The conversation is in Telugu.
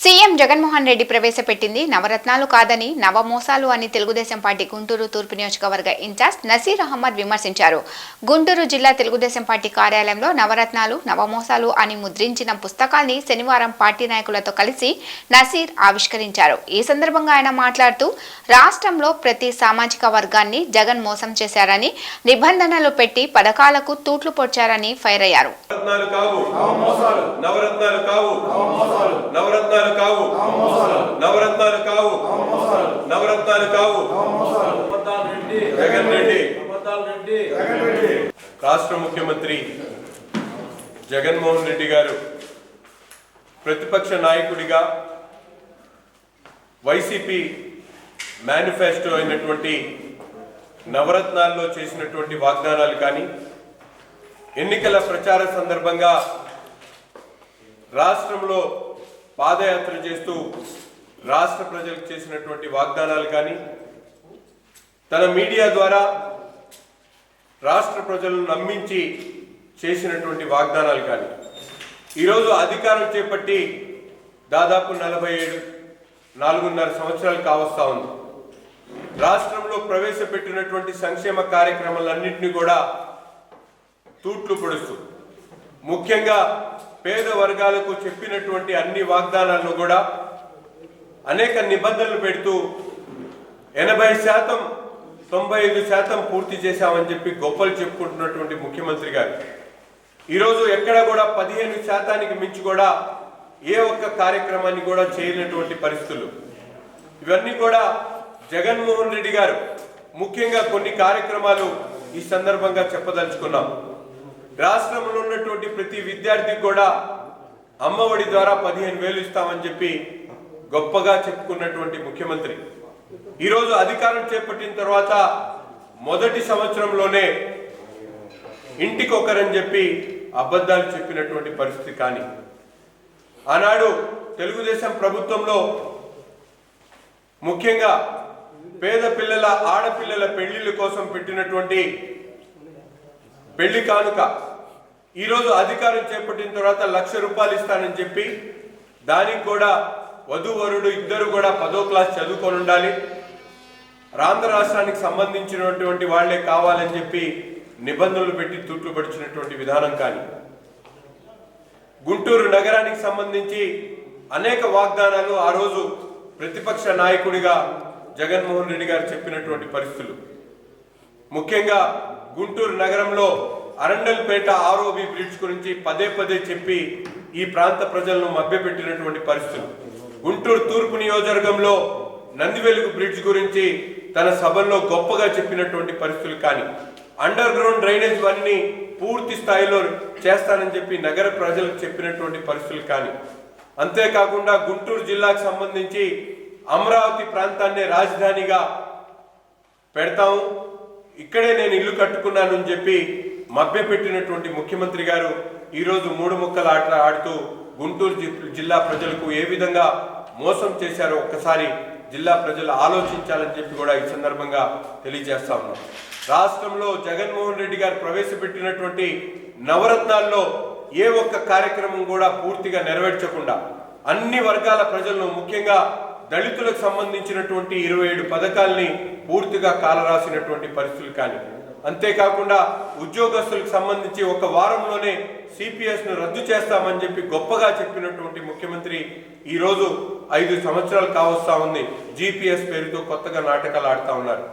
సీఎం జగన్మోహన్ రెడ్డి ప్రవేశపెట్టింది నవరత్నాలు కాదని నవమోసాలు అని తెలుగుదేశం పార్టీ గుంటూరు తూర్పు నియోజకవర్గ ఇన్ఛార్జ్ నసీర్ అహ్మద్ విమర్శించారు. గుంటూరు జిల్లా తెలుగుదేశం పార్టీ కార్యాలయంలో నవరత్నాలు నవమోసాలు అని ముద్రించిన పుస్తకాన్ని శనివారం పార్టీ నాయకులతో కలిసి నసీర్ ఆవిష్కరించారు. ఈ సందర్భంగా ఆయన మాట్లాడుతూ రాష్ట్రంలో ప్రతి సామాజిక వర్గాన్ని జగన్ మోసం చేశారని నిబంధనలు పెట్టి పథకాలకు తూట్లు పొడిచారని ఫైర్ అయ్యారు. నవరత్నాలు నవరత్నాలు కావు. నవరత్నాలు. కావు. నవరత్నాలు. కావు. జగన్ రెడ్డి. రాష్ట్ర ముఖ్యమంత్రి జగన్మోహన్ రెడ్డి గారు ప్రతిపక్ష నాయకుడిగా వైసీపీ మేనిఫెస్టో అయినటువంటి నవరత్నాల్లో చేసినటువంటి వాగ్దానాలు కానీ ఎన్నికల ప్రచార సందర్భంగా రాష్ట్రంలో పాదయాత్ర చేస్తూ రాష్ట్ర ప్రజలకు చేసినటువంటి వాగ్దానాలు కానీ తన మీడియా ద్వారా రాష్ట్ర ప్రజలను నమ్మించి చేసినటువంటి వాగ్దానాలు కానీ. ఈరోజు అధికారం చేపట్టి దాదాపు నలభై ఏడు నాలుగున్నర సంవత్సరాలు కావస్తా ఉంది. రాష్ట్రంలో ప్రవేశపెట్టినటువంటి సంక్షేమ కార్యక్రమాలన్నింటినీ కూడా తూట్లు పొడుస్తూ ముఖ్యంగా పేద వర్గాలకు చెప్పినటువంటి అన్ని వాగ్దానాలను కూడా అనేక నిబంధనలు పెడుతూ ఎనభై శాతం తొంభై ఐదు శాతం పూర్తి చేశామని చెప్పి గొప్పలు చెప్పుకుంటున్నటువంటి ముఖ్యమంత్రి గారు. ఈరోజు ఎక్కడ కూడా పదిహేను శాతానికి మించి కూడా ఏ ఒక్క కార్యక్రమాన్ని కూడా చేయనటువంటి పరిస్థితులు. ఇవన్నీ కూడా జగన్మోహన్ రెడ్డి గారు ముఖ్యంగా కొన్ని కార్యక్రమాలు ఈ సందర్భంగా చెప్పదలుచుకున్నాం. రాష్ట్రంలో ఉన్నటువంటి ప్రతి విద్యార్థికి కూడా అమ్మఒడి ద్వారా పదిహేను వేలు ఇస్తామని చెప్పి గొప్పగా చెప్పుకున్నటువంటి ముఖ్యమంత్రి. ఈరోజు అధికారం చేపట్టిన తర్వాత మొదటి సంవత్సరంలోనే ఇంటికి ఒకరని చెప్పి అబద్ధాలు చెప్పినటువంటి పరిస్థితి కానీ ఆనాడు తెలుగుదేశం ప్రభుత్వంలో ముఖ్యంగా పేద పిల్లల ఆడపిల్లల పెళ్ళిళ్ళ కోసం పెట్టినటువంటి పెళ్ళి కానుక. ఈరోజు అధికారం చేపట్టిన తర్వాత లక్ష రూపాయలు ఇస్తానని చెప్పి దానికి కూడా వధువరుడు ఇద్దరు కూడా పదో క్లాస్ చదువుకొని ఉండాలి. ఆంధ్ర రాష్ట్రానికి సంబంధించినటువంటి వాళ్ళే కావాలని చెప్పి నిబంధనలు పెట్టి తుట్లు పడిచినటువంటి విధానం కానీ గుంటూరు నగరానికి సంబంధించి అనేక వాగ్దానాలు ఆ రోజు ప్రతిపక్ష నాయకుడిగా జగన్మోహన్ రెడ్డి గారు చెప్పినటువంటి పరిస్థితులు. ముఖ్యంగా గుంటూరు నగరంలో అరండల్పేట ఆర్ఓబి బ్రిడ్జ్ గురించి పదే పదే చెప్పి ఈ ప్రాంత ప్రజలను మభ్యపెట్టినటువంటి పరిస్థితులు. గుంటూరు తూర్పు నియోజకవర్గంలో నందివెలుగు బ్రిడ్జ్ గురించి తన సభల్లో గొప్పగా చెప్పినటువంటి పరిస్థితులు కానీ అండర్ గ్రౌండ్ డ్రైనేజ్ అన్ని పూర్తి స్థాయిలో చేస్తానని చెప్పి నగర ప్రజలకు చెప్పినటువంటి పరిస్థితులు కానీ అంతేకాకుండా గుంటూరు జిల్లాకు సంబంధించి అమరావతి ప్రాంతాన్ని రాజధానిగా పెడతాము. ఇక్కడే నేను ఇల్లు కట్టుకున్నాను అని చెప్పి మభ్యపెట్టినటువంటి ముఖ్యమంత్రి గారు ఈరోజు మూడు ముక్కల ఆట ఆడుతూ గుంటూరు జిల్లా ప్రజలకు ఏ విధంగా మోసం చేశారో ఒక్కసారి జిల్లా ప్రజలు ఆలోచించాలని చెప్పి కూడా ఈ సందర్భంగా తెలియజేస్తా ఉన్నాం. రాష్ట్రంలో జగన్మోహన్ రెడ్డి గారు ప్రవేశపెట్టినటువంటి నవరత్నాల్లో ఏ ఒక్క కార్యక్రమం కూడా పూర్తిగా నెరవేర్చకుండా అన్ని వర్గాల ప్రజలను ముఖ్యంగా దళితులకు సంబంధించినటువంటి ఇరవై ఏడు పథకాల్ని పూర్తిగా కాలరాసినటువంటి పరిస్థితులు కానీ. అంతేకాకుండా ఉద్యోగస్తులకు సంబంధించి ఒక వారంలోనే సిపిఎస్ను రద్దు చేస్తామని చెప్పి గొప్పగా చెప్పినటువంటి ముఖ్యమంత్రి ఈ రోజు ఐదు సంవత్సరాలు కావస్తా ఉంది. జిపిఎస్ పేరుతో కొత్తగా నాటకాలు ఆడుతూ ఉన్నారు.